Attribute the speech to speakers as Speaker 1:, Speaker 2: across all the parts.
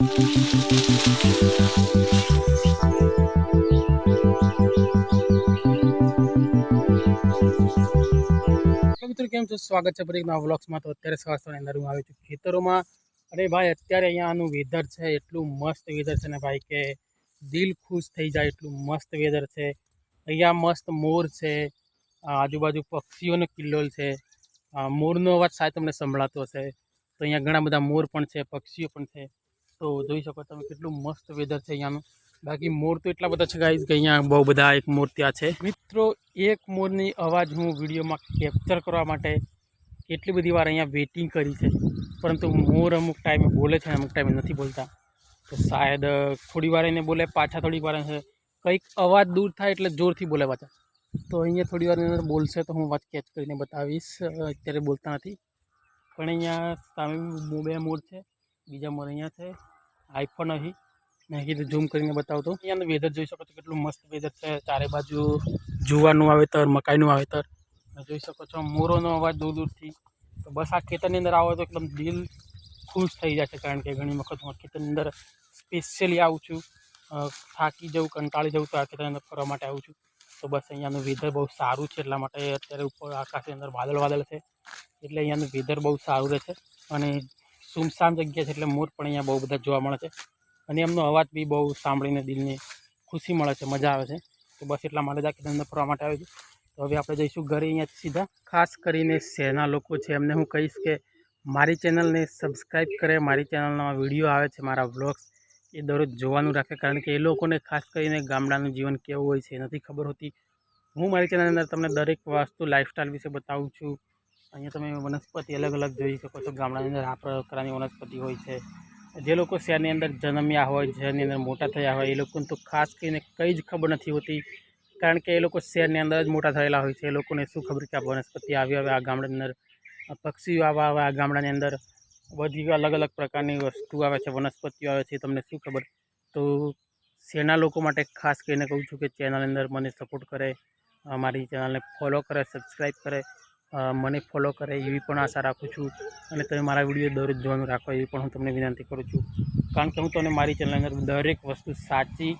Speaker 1: કેમ છો? સ્વાગત છે ફરી નવા વ્લોગ્સમાં. તો અત્યારે સવાર સવારની અંદર હું આવી છું ખેતરોમાં. અરે ભાઈ, અત્યારે અહીંયાનું વેધર છે એટલું મસ્ત વેધર છે ને ભાઈ કે દિલ ખુશ થઈ જાય એટલું મસ્ત વેધર છે. અહીંયા મસ્ત મોર છે. આજુબાજુ પક્ષીઓનો કિલ્લોલ છે. મોરનો અવાજ સાહેબ તમને સંભળાતો હશે. તો અહીંયા ઘણા બધા મોર પણ છે, પક્ષીઓ પણ છે. તો જોઈ શકો તમે કેટલું મસ્ત વેધર છે અહીંયાનું. બાકી મોર તો એટલા બધા છે ગાઈઝ કે અહીંયા બહુ બધા એક મોર ત્યાં છે. મિત્રો, એક મોરની અવાજ હું વિડીયોમાં કેપ્ચર કરવા માટે કેટલી બધી વાર અહીંયા વેઇટિંગ કરી છે. પરંતુ મોર અમુક ટાઈમે બોલે છે અમુક ટાઈમે નથી બોલતા. તો શાયદ થોડી વાર એને બોલે, પાછા થોડી વાર કંઈક અવાજ દૂર થાય એટલે જોરથી બોલે પાછા. તો અહીંયા થોડી અંદર બોલશે તો હું વાત કેચ કરીને બતાવીશ. અત્યારે બોલતા નથી. પણ અહીંયા સામે બે મોર છે. બીજા મોર અહીંયા છે. આઈફોન અહીં. મેં કીધું ઝૂમ કરીને બતાવતો. અહીંયાનું વેધર જોઈ શકો છો કેટલું મસ્ત વેધર છે. ચારે બાજુ જુવારનું વાવેતર, મકાઈનું વાવેતર. જોઈ શકો છો, મોરોનો અવાજ દૂર દૂરથી. તો બસ આ ખેતરની અંદર આવો તો એકદમ દિલ ખુશ થઈ જાય છે, કારણ કે ઘણી વખત હું ખેતરની અંદર સ્પેશિયલી આવું છું. થાકી જવું કંટાળી જવું તો આ ખેતરની અંદર ફરવા માટે આવું છું. તો બસ અહીંયાનું વેધર બહુ સારું છે, એટલા માટે અત્યારે ઉપર આકાશની અંદર વાદળ વાદળ છે. એટલે અહીંયાનું વેધર બહુ સારું રહે છે. અને સુમસામ જગ્યા છે એટલે મોર પણ અહીંયા બહુ બધા જોવા મળે છે. અને એમનો અવાજ બી બહુ સાંભળીને દિલને ખુશી મળે છે, મજા આવે છે. તો બસ એટલા માટે જ આ ફરવા માટે આવ્યો છું. તો હવે આપણે જઈશું ઘરે અહીંયા સીધા. ખાસ કરીને શહેરના લોકો છે, એમને હું કહીશ કે મારી ચેનલને સબસ્ક્રાઈબ કરે. મારી ચેનલના વીડિયો આવે છે, મારા વ્લોગ્સ એ દરરોજ જોવાનું રાખે. કારણ કે એ લોકોને ખાસ કરીને ગામડાનું જીવન કેવું હોય છે નથી ખબર હોતી. હું મારી ચેનલની અંદર તમને દરેક વસ્તુ લાઈફસ્ટાઈલ વિશે બતાવું છું. અહીંયા તમે વનસ્પતિ અલગ અલગ જોઈ શકો છો. ગામડાની અંદર આ પ્રકારની વનસ્પતિ હોય છે. જે લોકો શહેરની અંદર જન્મ્યા હોય, શહેરની અંદર મોટા થયા હોય, એ લોકોને તો ખાસ કરીને કંઈ જ ખબર નથી હોતી. કારણ કે એ લોકો શહેરની અંદર જ મોટા થયેલા હોય છે. એ લોકોને શું ખબર કે આ વનસ્પતિ આવી આવે, આ ગામડાની અંદર પક્ષીઓ આવા આવે, આ ગામડાની અંદર બધી અલગ અલગ પ્રકારની વસ્તુ આવે છે, વનસ્પતિઓ આવે છે તમને શું ખબર? તો શહેરના લોકો માટે ખાસ કરીને કહું છું કે ચેનલની અંદર મને સપોર્ટ કરે મારી ચેનલને ફોલો કરે સબસ્ક્રાઈબ કરે. મને ફોલો કરે એવી પણ આશા રાખું છું અને તમે મારા વીડિયો દરરોજ જોવાનું રાખો એવી પણ હું તમને વિનંતી કરું છું. કારણ કે હું તમને મારી ચેનલ અંદર દરેક વસ્તુ સાચી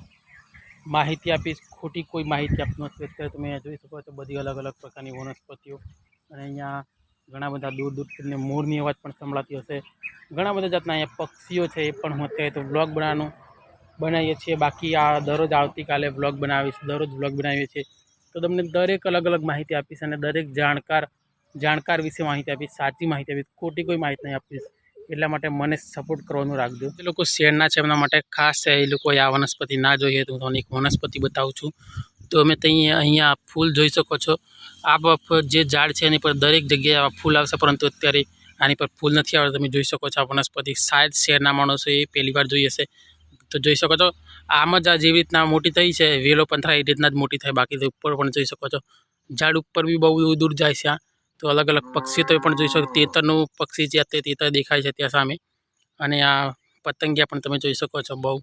Speaker 1: માહિતી આપીશ, ખોટી કોઈ માહિતી આપતો નથી. અત્યારે તમે અહીંયા જોઈ શકો છો બધી અલગ અલગ પ્રકારની વનસ્પતિઓ અને અહીંયા ઘણા બધા દૂર દૂર કરીને મોરની અવાજ પણ સંભળાતી હશે. ઘણા બધા જાતના અહીંયા પક્ષીઓ છે એ પણ હું અત્યારે તો બ્લોગ બનાવવાનું બનાવીએ છીએ. બાકી આ દરરોજ આવતીકાલે બ્લોગ બનાવીશ, દરરોજ બ્લોગ બનાવીએ છીએ. તો તમને દરેક અલગ અલગ માહિતી આપીશ અને દરેક જાણકાર જાણકાર વિશે માહિતી આપીશ સાચી માહિતી આપીશ ખોટી કોઈ માહિતી નહીં આપીશ એટલા માટે મને સપોર્ટ કરવાનું રાખજો. એ લોકો શેરના છે, એમના માટે ખાસ છે, એ લોકોએ આ વનસ્પતિ ના જોઈએ, તો હું તમને એક વનસ્પતિ બતાવું છું. તો અમે ત્યાં અહીંયા ફૂલ જોઈ શકો છો. આ જે ઝાડ છે, એની પર દરેક જગ્યાએ ફૂલ આવશે, પરંતુ અત્યારે આની પર ફૂલ નથી આવતા. તમે જોઈ શકો છો આ વનસ્પતિ શાયદ શહેરના માણસો એ પહેલી વાર જોઈ હશે. તો જોઈ શકો છો, આમ જ આ જેવી રીતના મોટી થઈ છે. વેલો પંથરા એ રીતના જ મોટી થાય. બાકી ઉપર પણ જોઈ શકો છો. ઝાડ ઉપર બી બહુ દૂર જાય છે આ. તો અલગ અલગ પક્ષી તો પણ જોઈ શકો. તેતરનું પક્ષી જે તે તેતર દેખાય છે ત્યાં સામે. અને આ પતંગિયા પણ તમે જોઈ શકો છો બહુ.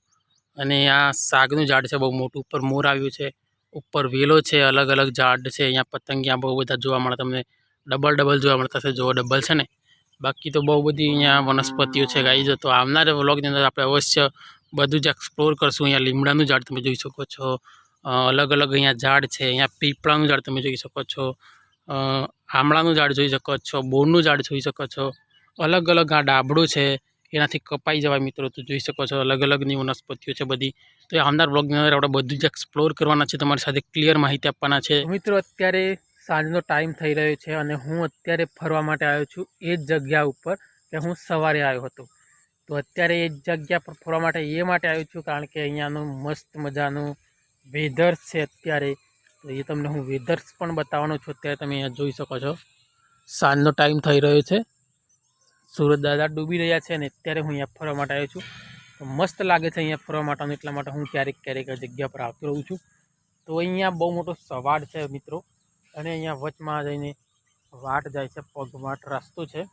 Speaker 1: અને આ સાગનું ઝાડ છે બહુ મોટું. ઉપર મોર આવ્યું છે. ઉપર વેલો છે અલગ અલગ ઝાડ છે. અહીંયા પતંગિયા બહુ બધા જોવા મળે. તમને ડબલ ડબલ જોવા મળતા છે જો ડબલ છે ને. બાકી તો બહુ બધી અહીંયા વનસ્પતિઓ છે ગાઈ તો આવનાર વ્લોગની અંદર આપણે અવશ્ય બધું જ એક્સપ્લોર કરશું. અહીંયા લીમડાનું ઝાડ તમે જોઈ શકો છો. અલગ અલગ અહીંયા ઝાડ છે. અહીંયા પીપળાનું ઝાડ તમે જોઈ શકો છો. આમળાનું ઝાડ જોઈ શકો છો, બોરનું ઝાડ જોઈ શકો છો. અલગ અલગ આ ડાબડું છે, એનાથી કપાઈ જવાય મિત્રો, તો જોઈ શકો છો. અલગ અલગની વનસ્પતિઓ છે બધી. તો એ આવનાર બ્લોગની અંદર આપણે બધું જ એક્સપ્લોર કરવાના છે, તમારી સાથે ક્લિયર માહિતી આપવાના છે. મિત્રો, અત્યારે સાંજનો ટાઈમ થઈ રહ્યો છે અને હું અત્યારે ફરવા માટે આવ્યો છું એ જ જગ્યા ઉપર કે હું સવારે આવ્યો હતો. તો અત્યારે એ જ જગ્યા પર ફરવા માટે એ માટે આવ્યો છું કારણ કે અહીંયાનું મસ્ત મજાનું વેધર છે અત્યારે. એ તમને હું વેધર્સ પણ બતાવવાનો છું. અત્યારે તમે અહીંયા જોઈ શકો છો. સાંજનો ટાઈમ થઈ રહ્યો છે. સુરત દાદા ડૂબી રહ્યા છે અને અત્યારે હું અહીંયા ફરવા માટે આવ્યો છું. તો મસ્ત લાગે છે અહીંયા ફરવા માટેનું, એટલા માટે હું ક્યારેક ક્યારેક જગ્યા પર આવતો રહું છું. તો અહીંયા બહુ મોટો સવાડ છે મિત્રો. અને અહીંયા વચમાં જઈને વાટ જાય છે, પગવાટ રસ્તો છે.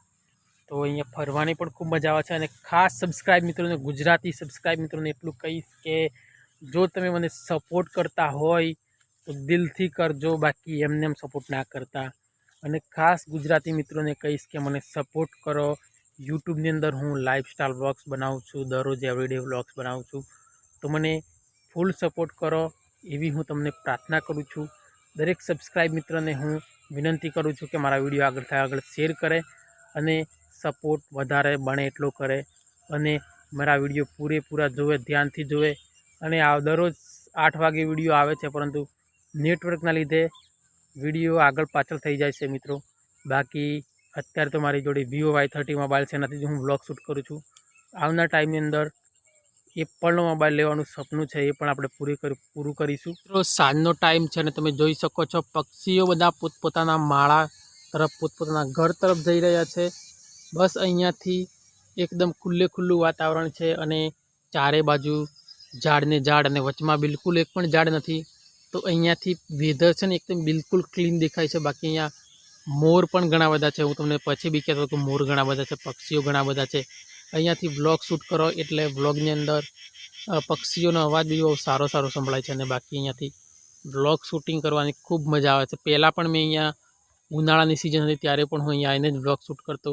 Speaker 1: તો અહીંયા ફરવાની પણ ખૂબ મજા આવે છે. અને ખાસ સબસ્ક્રાઈબ મિત્રોને, ગુજરાતી સબસ્ક્રાઈબ મિત્રોને એટલું કહીશ કે જો તમે મને સપોર્ટ કરતા હોય તો દિલથી કરજો, બાકી એમને એમ સપોર્ટ ના કરતા. અને ખાસ ગુજરાતી મિત્રોને કહીશ કે મને સપોર્ટ કરો. યુટ્યુબની અંદર હું લાઇફસ્ટાઈલ વ્લોગ્સ બનાવું છું, દરરોજ એવરીડે વ્લોગ્સ બનાવું છું. તો મને ફૂલ સપોર્ટ કરો, એવી હું તમને પ્રાર્થના કરું છું. દરેક સબસ્ક્રાઈબ મિત્રને હું વિનંતી કરું છું કે મારા વીડિયો આગળ થાય, આગળ શેર કરે અને સપોર્ટ વધારે બને એટલો કરે. અને મારા વીડિયો પૂરેપૂરા જોવે, ધ્યાનથી જોવે. અને આ દરરોજ આઠ વાગે વીડિયો આવે છે, પરંતુ નેટવર્કના લીધે વીડિયો આગળ પાછળ થઈ જાય છે મિત્રો. બાકી અત્યારે તો મારી જોડે વિવો વાય થર્ટી મોબાઈલ છે. એનાથી હું બ્લોગ શૂટ કરું છું. આવનાર ટાઈમની અંદર એપલનો મોબાઈલ લેવાનું સપનું છે, એ પણ આપણે પૂરી કરી, પૂરું કરીશું. મિત્રો, સાંજનો ટાઈમ છે અને તમે જોઈ શકો છો, પક્ષીઓ બધા પોતપોતાના માળા તરફ, પોતપોતાના ઘર તરફ જઈ રહ્યા છે. બસ અહીંયાથી એકદમ ખુલ્લે ખુલ્લું વાતાવરણ છે અને ચારે બાજુ ઝાડને ઝાડ અને વચમાં બિલકુલ એક પણ ઝાડ નથી. તો અહીંયાથી વેધર છે ને એકદમ બિલકુલ ક્લીન દેખાય છે. બાકી અહીંયા મોર પણ ઘણા બધા છે. હું તમને પછી બી કહેતો કે મોર ઘણા બધા છે, પક્ષીઓ ઘણા બધા છે. અહીંયાથી વ્લોગ શૂટ કરો એટલે વ્લોગની અંદર પક્ષીઓનો અવાજ બી બહુ સારો સારો સંભળાય છે અને બાકી અહીંયાથી વ્લોગ શૂટિંગ કરવાની ખૂબ મજા આવે છે. પહેલાં પણ મેં અહીંયા ઉનાળાની સિઝન હતી ત્યારે પણ હું અહીંયા આવીને જ વ્લોગ શૂટ કરતો.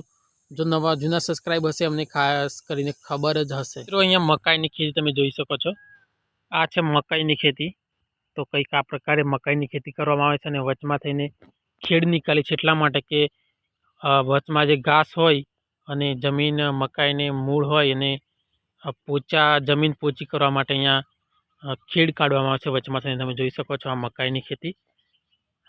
Speaker 1: જો નવા, જૂના સબસ્ક્રાઈબ હશે અમને ખાસ કરીને ખબર જ હશે. મિત્રો, અહીંયા મકાઈની ખેતી તમે જોઈ શકો છો. આ છે મકાઈની ખેતી. તો કંઈક આ પ્રકારે મકાઈની ખેતી કરવામાં આવે છે અને વચમાં થઈને ખેડ નીકાળી છે એટલા માટે કે વચમાં જે ઘાસ હોય અને જમીન મકાઈને મૂળ હોય અને પોચા, જમીન પોચી કરવા માટે અહીંયા ખેડ કાઢવામાં આવે છે વચમાં થઈને. તમે જોઈ શકો છો આ મકાઈની ખેતી.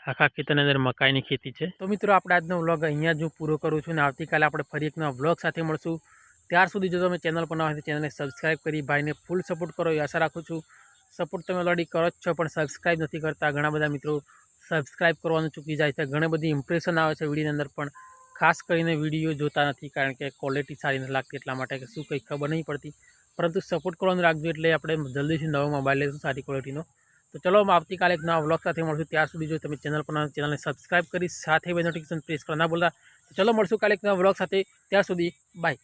Speaker 1: આખા ખેતરની અંદર મકાઈની ખેતી છે. તો મિત્રો આપણે આજનો વ્લોગ અહીંયા જ હું પૂરો કરું છું અને આવતીકાલે આપણે ફરી એક વ્લોગ સાથે મળશું. ત્યાર સુધી જો તમે ચેનલ પર ના હોય તો ચેનલને સબસ્ક્રાઈબ કરી, ભાઈને ફૂલ સપોર્ટ કરો એ આશા રાખું છું. સપોર્ટ તમે ઓલરેડી કરો જ છો, પણ સબસ્ક્રાઈબ નથી કરતા. ઘણા બધા મિત્રો સબસ્ક્રાઈબ કરવાનું ચૂકી જાય છે. ઘણી બધી ઇમ્પ્રેશન આવે છે વિડીયોની અંદર, પણ ખાસ કરીને વીડિયો જોતા નથી, કારણ કે ક્વોલિટી સારી નથી લાગતી, એટલા માટે કે શું કંઈ ખબર નહીં પડતી. પરંતુ સપોર્ટ કરવાનું રાખજો એટલે આપણે જલ્દીથી નવો મોબાઈલ લઈશું સારી ક્વોલિટીનો તો ચલો આવતીકાલે એક નવા વ્લોગ સાથે મળશું. ત્યાર સુધી જો તમે ચેનલ પર ચેનલને સબસ્ક્રાઈબ કરી, સાથે બે નોટિફિકેશન પ્રેસ કરવા ના બોલતા ચલો, મળશું કાલે એક નવા વ્લોગ સાથે. ત્યાં સુધી બાય